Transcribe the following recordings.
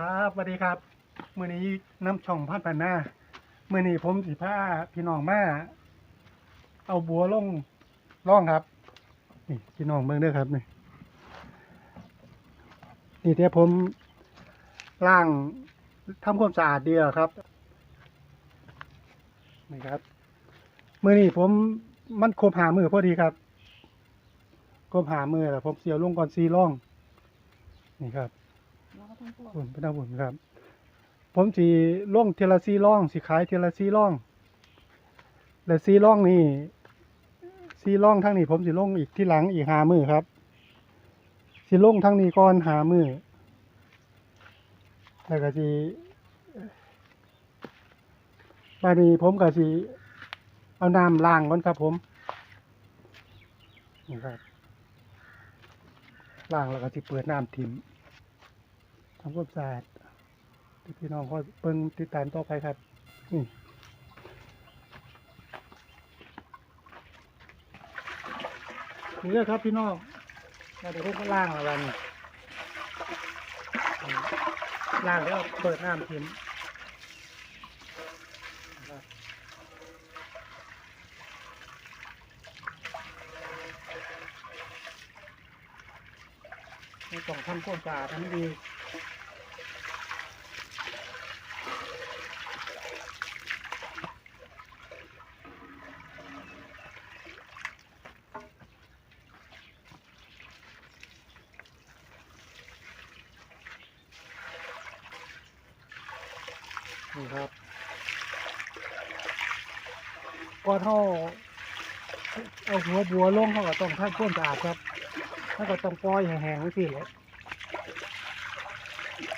ครับสวัสดีครับ มื้อนี้น้ำช่องพันพันหน้า มื้อนี้ผมสิพาพี่น้องมาเอาบัวลงร่องครับนี่พี่น้องเบิ่งเด้อครับนี่นี่เดี๋ยวผมล้างทำความสะอาดดีแล้วครับนี่ครับมื้อนี้ผมมันครบหามือพอดีครับครบหามือแล้วผมเสียวลงก่อนซีร่อง นี่ครับ บุญพระบุญครับ ผมสีล่องเทละซีล่องสีขายเทละซีล่อง และซีล่องนี่ซีล่องทั้งนี้ผมสีล่องอีกที่หลังอีกหามือครับสีล่องทั้งนี้ก่อนหามือแล้วก็สีบานี้ผมก็สีเอาน้ำล้างก่อนครับผมนี่ครับล้างแล้วก็สิเปิดน้ำทิม ทำความสะอาดพี่น้องคอยเบิ่งติดตามต่อไปครับ นี่นี่เลยครับพี่น้องเราเดี๋ยวผมก็ล่างแล้ววันนี้นี่ล่างแล้วเปิดน้ำทิ้งต้องทำความสะอาดให้ดี นี่ครับก่อนเขาเอาหัวบัวลงเขาก็ต้องทำความสะอาดครับเขาก็ต้องปล่อยแห้งไว้สิแหละ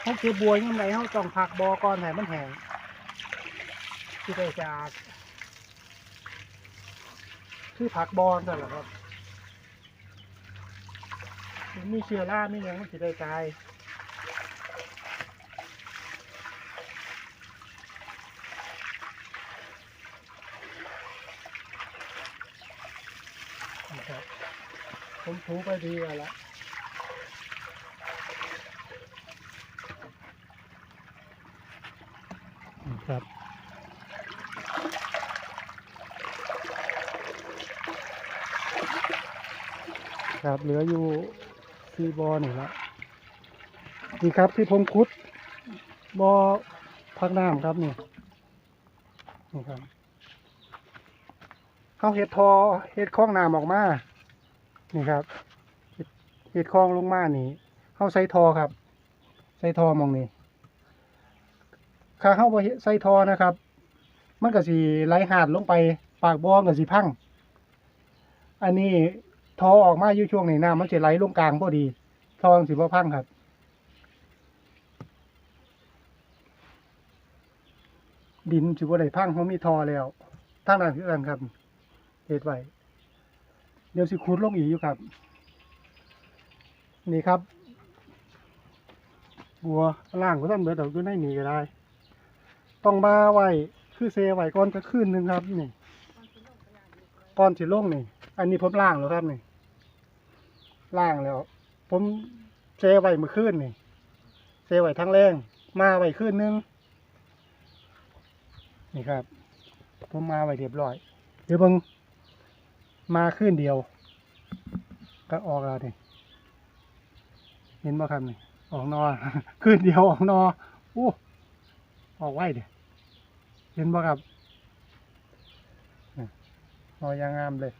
เขาเก็บบัวยังไงเขาต้องพักบอก่อนให้มันแห้งที่ได้สะอาดคือผักบอนั่นแหละครับมีเชื้อรามีอย่างมันสิได้ตาย นะครับผม ถูไปดีแล้วละนะครับ ครับเหลืออยู่ซีบอนี่ละนี่ครับที่ผมคุดบอพักน้ำครับนี่นี่ครับเขาเห็ดทอเห็ดคล้องน้ำออกมา นี่ครับเห็ดคล้องลงมานี่เข้าใส่ทอครับ ใส่ทอมองนี่ขาเข้าไปใส่ทอนะครับ มันก็สีไหลหาดลงไปปากบ่อก็สีพัง อันนี้ทอออกมาอยู่ช่วงนี้น้ำมันจะไหลลงกลางพอดี ทอสีบ่พังครับ ดินสิบ่ได้พังเพราะมีทอแล้วทางนั้นคือกันครับเฮ็ดไว้ เดี๋ยวสิขุดลงอีกอยู่ครับ นี่ครับ บัวล่างก็ต้องเบิดดอกอยู่ในนี่ก็ได้ ต้องมาไว้คือเซไว้ก่อนจะคืนหนึ่งครับนี่ก่อนสิลงนี่ อันนี้ผมล่างแล้วครับนี่ล่างแล้ว ผมเซไว้มื่อคืนนี่ เซไว้ทั้งแรง มาไว้คืนนึงนี่ครับ ผมมาไว้เรียบร้อย เดี๋ยวเบิ่ง มาขึ้นเดียว ก็ออกแล้วนี่เห็นบ่ครับนี่ออกนอขึ้นเดียวออกนอโอ้ออกไวเด้เห็นบ่ครับนอยางงามเลย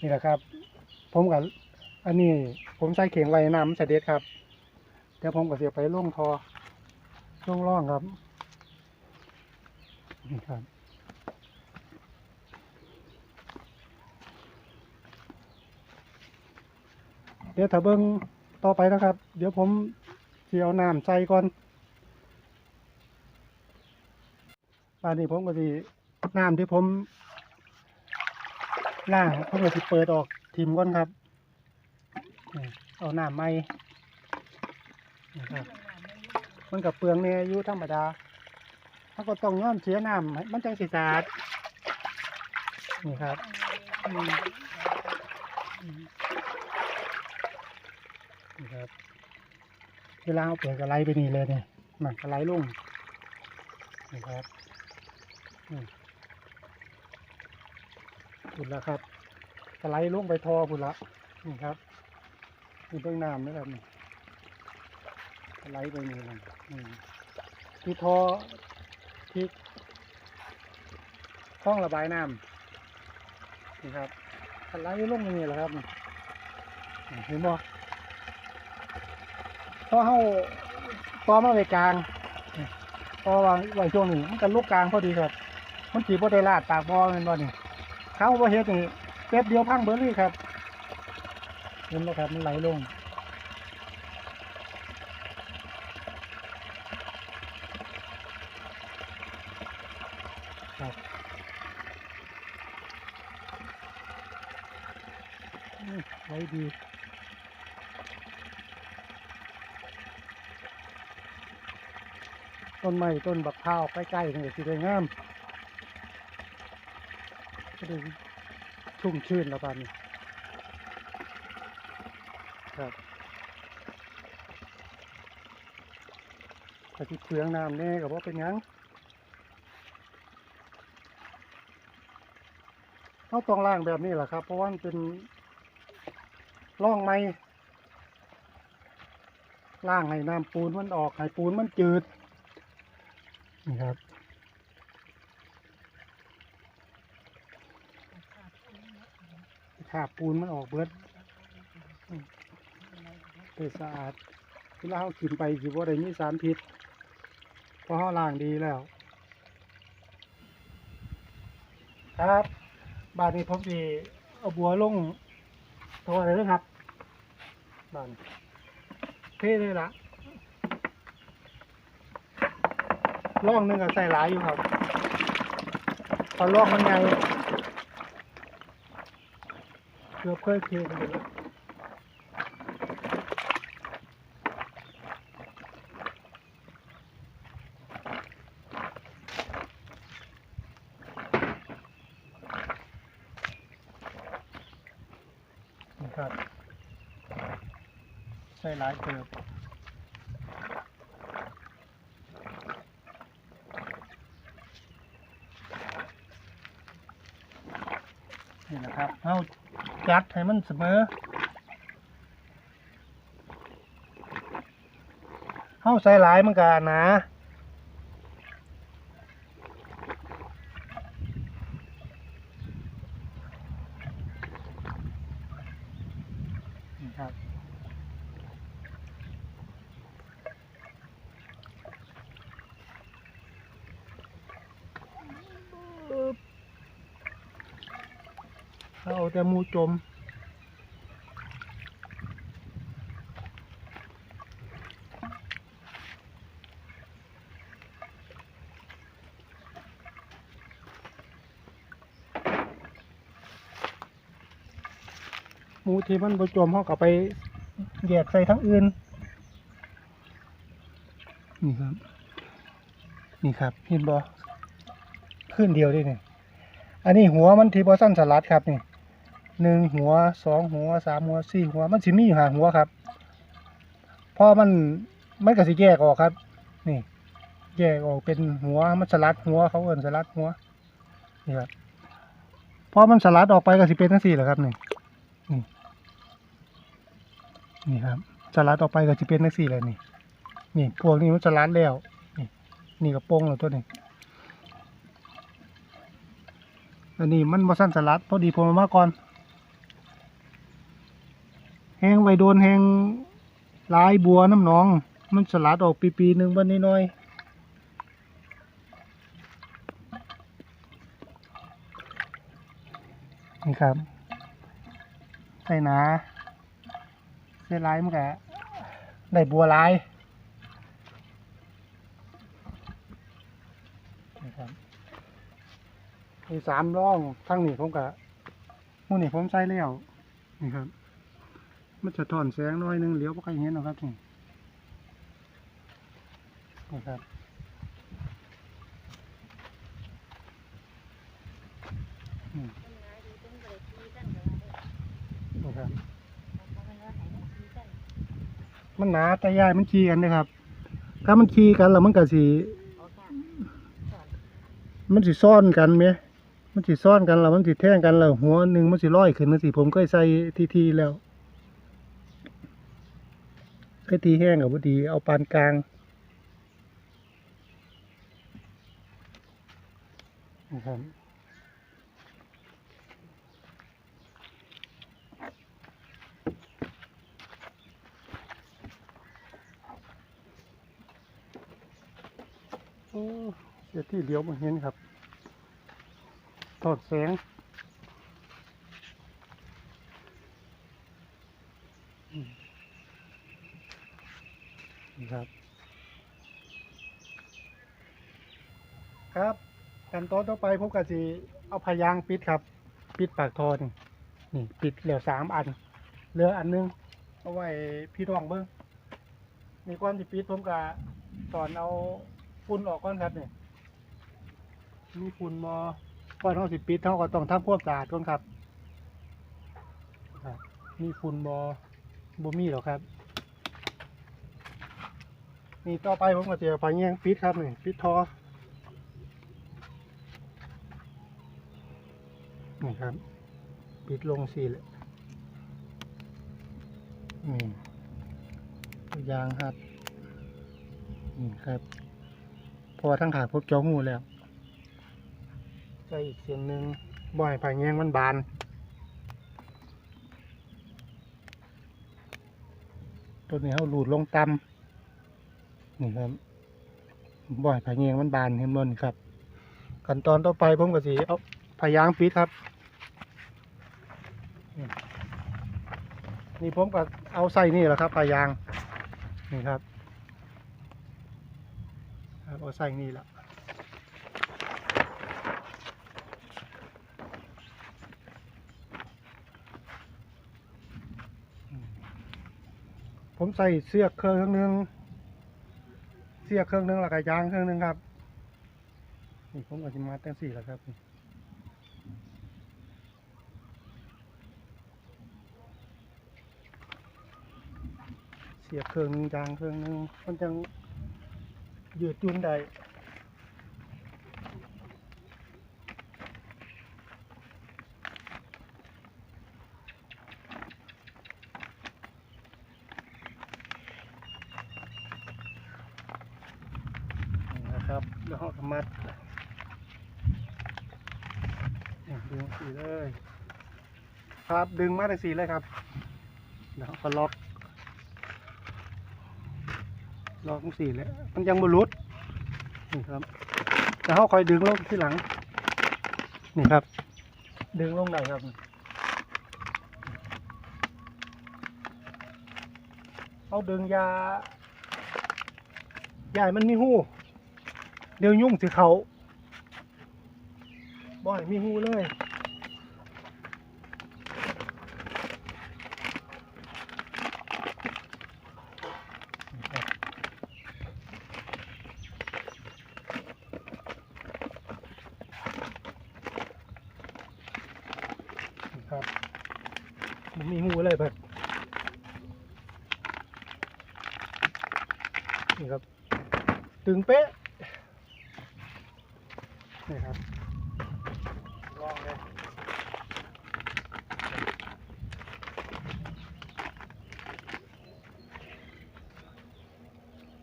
นี่แหละครับ ผมกับอันนี้ผมใส่เข่งไว้น้ำเสด็จครับเดี๋ยวผมก็เสียไปล่งทอล่งร่องครับ นี่ครับ เดี๋ยวถ้าเบิ้งต่อไปนะครับ เดี๋ยวผมเสียวน้ำใส่ก่อนป่านนี้ผมก็สิน้ำที่ผมล่างผมก็สิเปิดออกทิมก่อนครับเอาน้ำใหม่นี่ครับมันกับเปลืองเนี่ยอยู่ธรรมดา ถ้าก็ต้องย้อมเสียน้ำมันจังสิสาดนี่ครับ นี่ครับเวลาเอาเปลือกกระไลไปนี่เลยเนี่ยมันกระไลลงนี่ครับนี่ผุดแล้วครับกระไลลงไปทอผุดละนี่ครับนี่เบื้องน้ำนี่ครับนี่กระไลไปนี่เลยนี่ที่ทอที่ห้องระบายน้ำนี่ครับกระไลลงอย่างนี้แหละครับนี่นี่เห็นบ่ อเข้าต่อมาไว้กลางพอวางไว้ช่วงนี้มันกันลูกกลางพอดีครับมันจีบได้ลาดปากบอแมันบ่นี่เขาบ่เฮ็ดนี่เป๊บเดียวพังเบิดเลยครับเห็นไหมครับมันไหลลงครับไหลดี ต้นไม้ต้นบักพร้าวใกล้ๆนี่ก็สิได้งามก็ได้ชุ่มชื่นแล้วบานนี้ครับแต่ที่เปลืองน้ำแน่กับว่าเป็นหยังเขาต้องล่างแบบนี้แหละครับ เพราะว่ามันเป็นร่องไม้ล่างให้น้ำปูนมันออกให้ปูนมันจืด นี่ครับ ขาบปูนมันออกเบิดอืมเป็นสะอาดเวลาเรากินไปสิว่าได้มีสารพิษเพราะเราล้างดีแล้ว ครับ บาดนี้ผมสิเอาบัวลงทรอะไรด้วยครับบานเท่เลยละ ล่องหนึงก็ใส่หลายอยู่ครับพอล่องมันไงเกือบเคยเทกันเลยนี่ครับ ใส่หลายเกือบ นี่นะครับเอาจัดให้มันเสมอเอาใส่หลายมันก็หนา เอาแต่หมูจมหมูที่มันบจมเขาก็ไปแยกใส่ทั้งอื่น นี่ครับ นี่ครับเห็นบ่ขึ้นเดียวได้เนี่ยอันนี้หัวมันทีบอสั้นสลัดครับนี่ หนึ่งหัวสองหัวสามหัวสี่หัว มันสิมีอยู่หาหัวครับพอมันมันก็สิแยกออกครับ นี่ แยกออกเป็นหัวมันสลัดหัวเขาเอิ้นสลัดหัวนี่ครับพอมันสลัดออกไปก็สิเป็นทั้งสี่แหละครับนี่นี่นี่ครับสลัดออกไปก็สิเป็นทั้งสี่เลยนี่ นี่พวกนี้มันสลัดแล้ว นี่นี่ก็โป้งแล้วตัวนี้อันนี้มันมาสั้นสลัดพอดีผมเอามาก่อน แห้งไว้ โดนแหงลายบัวน้ำหนอง มันสลัดออกปีปีหนึ่งบันนิดหน้อยนี่ครับใส่หนาใส่ลายมันกะได้บัวลายนี่ครับมีสามร่องทั้งนี้ผมกะมูนี่ผมใส่แล้วนี่ครับ มันจะถอนแสงน้อยหนึงเลี้ยวบ่ใครเห็นหรอครับนี่นี่ครับมนี่ครับมันหนาแต่ยายมันขี่กันนะครับ ถ้ามันขี่กันแล้วมันก็สิมันสิซ่อนกันไหมมันสิซ่อนกันแล้วมันสิแท่งกันแล้วหัวหนึ่งมันสิลอยขึ้นมันสิผมเคยใส่ทีทีๆแล้ว เคยทีแห้งกับพอดี เอาปานกลาง นะครับโอ้เสียที่เดียวมาเห็นครับ ตอดแสง ครับ ครับขั้นตอนต่อไปผมก็สิเอาพยางปิดครับ ปิดปากทอนี่นี่ปิดเหลือสามอัน เหลืออันหนึงเอาไว้พี่รองเบิ้งมีก้อนที่ปิดผมก็สอนเอาฝุ่นออกก่อนครับเนี่ยมีฝุ่นมอก่อนเขาสิปิดเขาก็ต้องทำความสะอาดก่อนครับมีฝุ่นมอบมีหรอครับ นี่ต่อไปผมก็จะเอาไปแย่งปิดครับนี่ปิดทอนี่ครับ ปิดลงสี่เลยนี่ยางครับนี่ครับ พอทั้งขาพวกจ้องูแล้วใส่อีกเสียงหนึ่งบ่อยไผ่แย่งมันบานตัวนี้เขาหลุดลงต่ำ นี่ครับบ่อยไผ่แยงมันบานเห็นบนครับ ขั้นตอนต่อไปผมก็สีเอาพยางปิดครับ นี่ผมก็เอาใส่นี่แหละครับพยางนี่ครับเอาใส่นี่แหละผมใส่เสื้อเครื่องนึง เสียเครื่องหนึงแล้วก็ยางเครื่องหนึงครับนี่ผมก็จะมาตั้งสี่แล้วครับเสียบเครื่องหนึงยางเครื่องหนึงมันจังยืดจุนได้นี่นะครับแล้วเราก็ มัดดึงสีเลย ครับดึงมาทั้งสีเลยครับแล้วเราก็ล็อก ล็องสี่แล้วมันยังบรุษนี่ครับแต่เขาคอยดึงลงที่หลัง นี่ครับ ดึงลงได้ครับเอาดึงยายายมันมีหู เดี๋ยวยุ่งสิเขาบ่อยมีหูเลยนะครับมันมีหูเลยเพิ่นนี่ครับ ตึงเป๊ะ นี่ครับลองเลย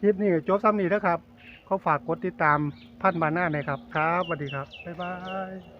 คลิปนี้จบซ้ำนี้นะครับ เขาฝากกดติดตามพันบาน่าหน่อยครับ ครับสวัสดีครับ บ๊ายบาย